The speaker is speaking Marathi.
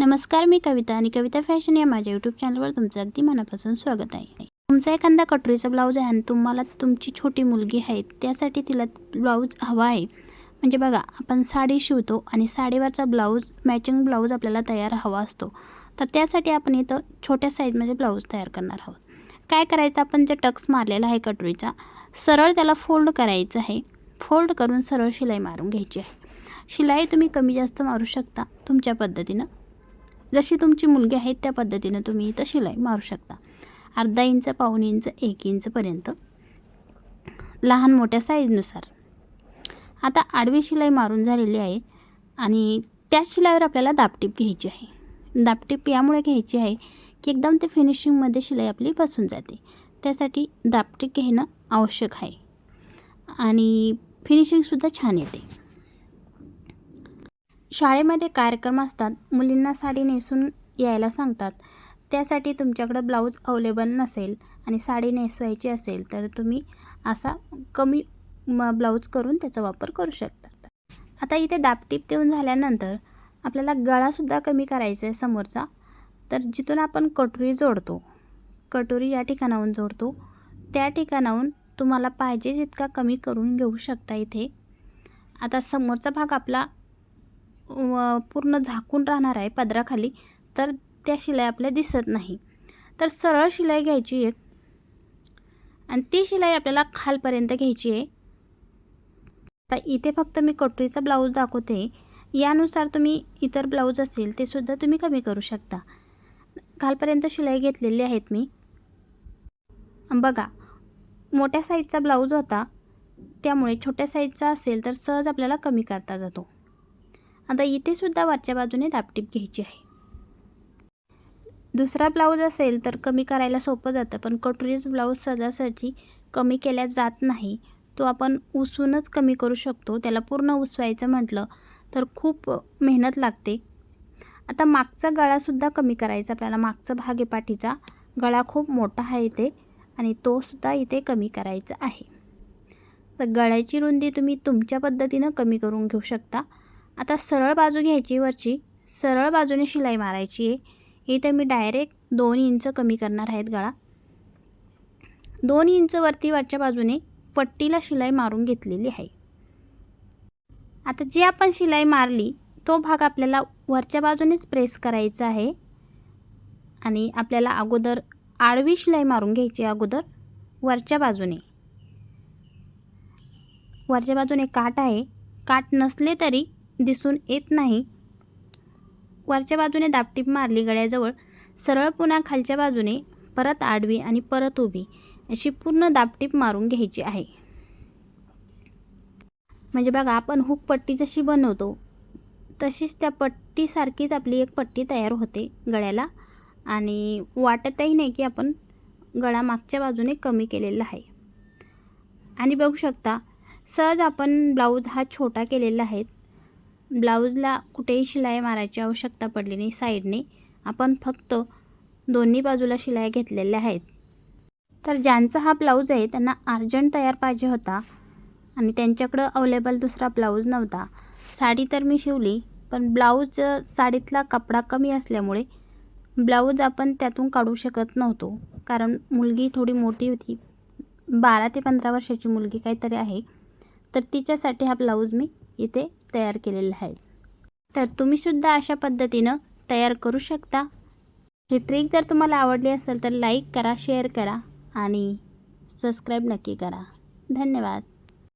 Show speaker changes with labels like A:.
A: नमस्कार मी कविता आणि कविता फॅशन या माझ्या यूट्यूब चॅनलवर तुमचं अगदी मनापासून स्वागत आहे. तुमचा एखादा कटोरीचा ब्लाऊज आहे आणि तुम्हाला तुमची छोटी मुलगी आहे त्यासाठी तिला ब्लाऊज हवा आहे. म्हणजे बघा आपण साडी शिवतो आणि साडीवरचा ब्लाऊज मॅचिंग ब्लाऊज आपल्याला तयार हवा असतो. तर त्यासाठी आपण इथं छोट्या साईजमध्ये ब्लाऊज तयार करणार आहोत. काय करायचं? आपण जे टक्स मारलेला आहे कटोरीचा सरळ त्याला फोल्ड करायचं आहे. फोल्ड करून सरळ शिलाई मारून घ्यायची आहे. शिलाई तुम्ही कमी जास्त मारू शकता तुमच्या पद्धतीनं. जशी तुमची मुलगी आहे त्या पद्धतीनं तुम्ही इथं शिलाई मारू शकता. अर्धा इंच पाऊण इंच एक इंचपर्यंत लहान मोठ्या साईजनुसार आता आडवी शिलाई मारून झालेली आहे आणि त्याच शिलाईवर आपल्याला दापटीप घ्यायची आहे. दापटीप यामुळे घ्यायची आहे की एकदम ते फिनिशिंगमध्ये शिलाई आपली बसून जाते. त्यासाठी दापटीप घेणं आवश्यक आहे. आणि फिनिशिंगसुद्धा छान येते. शाळेमध्ये कार्यक्रम असतात मुलींना साडी नेसून यायला सांगतात. त्यासाठी तुमच्याकडं ब्लाऊज अवेलेबल नसेल आणि साडी नेसवायची असेल तर तुम्ही असा कमी म ब्लाऊज करून त्याचा वापर करू शकता. आता इथे दापटीप देऊन झाल्यानंतर आपल्याला गळासुद्धा कमी करायचा आहे समोरचा. तर जिथून आपण कटोरी जोडतो कटोरी या ठिकाणाहून जोडतो. त्या ठिकाणाहून तुम्हाला पाहिजे जितका कमी करून घेऊ शकता इथे. आता समोरचा भाग आपला पूर्ण झाकून राहणार आहे पदराखाली तर त्या शिलाई आपल्या दिसत नाही. तर सरळ शिलाई घ्यायची एक. आणि ती शिलाई आपल्याला खालपर्यंत घ्यायची आहे. तर इथे फक्त मी कटोरीचा ब्लाऊज दाखवते. यानुसार तुम्ही इतर ब्लाऊज असेल ते सुद्धा तुम्ही कमी करू शकता. खालपर्यंत शिलाई घेतलेली आहेत मी. बघा मोठ्या साईजचा ब्लाऊज होता. त्यामुळे छोट्या साईजचा असेल तर सहज आपल्याला कमी करता जातो. आता इथेसुद्धा वरच्या बाजूने दापटीप घ्यायची आहे. दुसरा ब्लाऊज असेल तर कमी करायला सोपं जातं पण कटोरीज ब्लाऊज सजासजी कमी केल्या जात नाही. तो आपण उसवूनच कमी करू शकतो. त्याला पूर्ण उसवायचं म्हटलं तर खूप मेहनत लागते. आता मागचा गळासुद्धा कमी करायचा. आपल्याला मागचा भाग आहे पाठीचा. गळा खूप मोठा आहे इथे आणि तोसुद्धा इथे कमी करायचा आहे. तर गळ्याची रुंदी तुम्ही तुमच्या पद्धतीनं कमी करून घेऊ शकता. आता सरळ बाजू घ्यायची वरची. सरळ बाजूने शिलाई मारायची आहे. इथे मी डायरेक्ट दोन इंच कमी करणार आहेत गळा. दोन इंच वरती वरच्या बाजूने पट्टीला शिलाई मारून घेतलेली आहे. आता जी आपण शिलाई मारली तो भाग आपल्याला वरच्या बाजूनेच प्रेस करायचा आहे. आणि आपल्याला अगोदर आडवी शिलाई मारून घ्यायची अगोदर वरच्या बाजूने. वरच्या बाजूने काठ आहे. काठ नसले तरी दिसून येत नाही. वरच्या बाजूने दापटीप मारली गळ्याजवळ. सरळ पुन्हा खालच्या बाजूने परत आडवी आणि परत उभी अशी पूर्ण दापटीप मारून घ्यायची आहे. म्हणजे बघा आपण हुक पट्टी जशी बनवतो तशीच त्या पट्टीसारखीच आपली एक पट्टी तयार होते गळ्याला. आणि वाटतही नाही की आपण गळा मागच्या बाजूने कमी केलेला आहे. आणि बघू शकता सहज आपण ब्लाऊज हा छोटा केलेला आहे. ब्लाऊजला कुठेही शिलाई मारायची आवश्यकता पडली नाही साईडने. आपण फक्त दोन्ही बाजूला शिलाई घेतलेल्या आहेत. तर ज्यांचा हा ब्लाऊज आहे त्यांना अर्जंट तयार पाहिजे होता आणि त्यांच्याकडं अवेलेबल दुसरा ब्लाऊज नव्हता. साडी तर मी शिवली पण ब्लाऊज साडीतला कपडा कमी असल्यामुळे ब्लाऊज आपण त्यातून काढू शकत नव्हतो. कारण मुलगी थोडी मोठी होती बारा ते पंधरा वर्षाची मुलगी काहीतरी आहे. तर तिच्यासाठी हा ब्लाऊज मी इथे तयार केलेले आहेत. तर तुम्हीसुद्धा अशा पद्धतीनं तयार करू शकता. ही ट्रिक जर तुम्हाला आवडली असेल तर लाईक करा शेअर करा आणि सबस्क्राईब नक्की करा. धन्यवाद.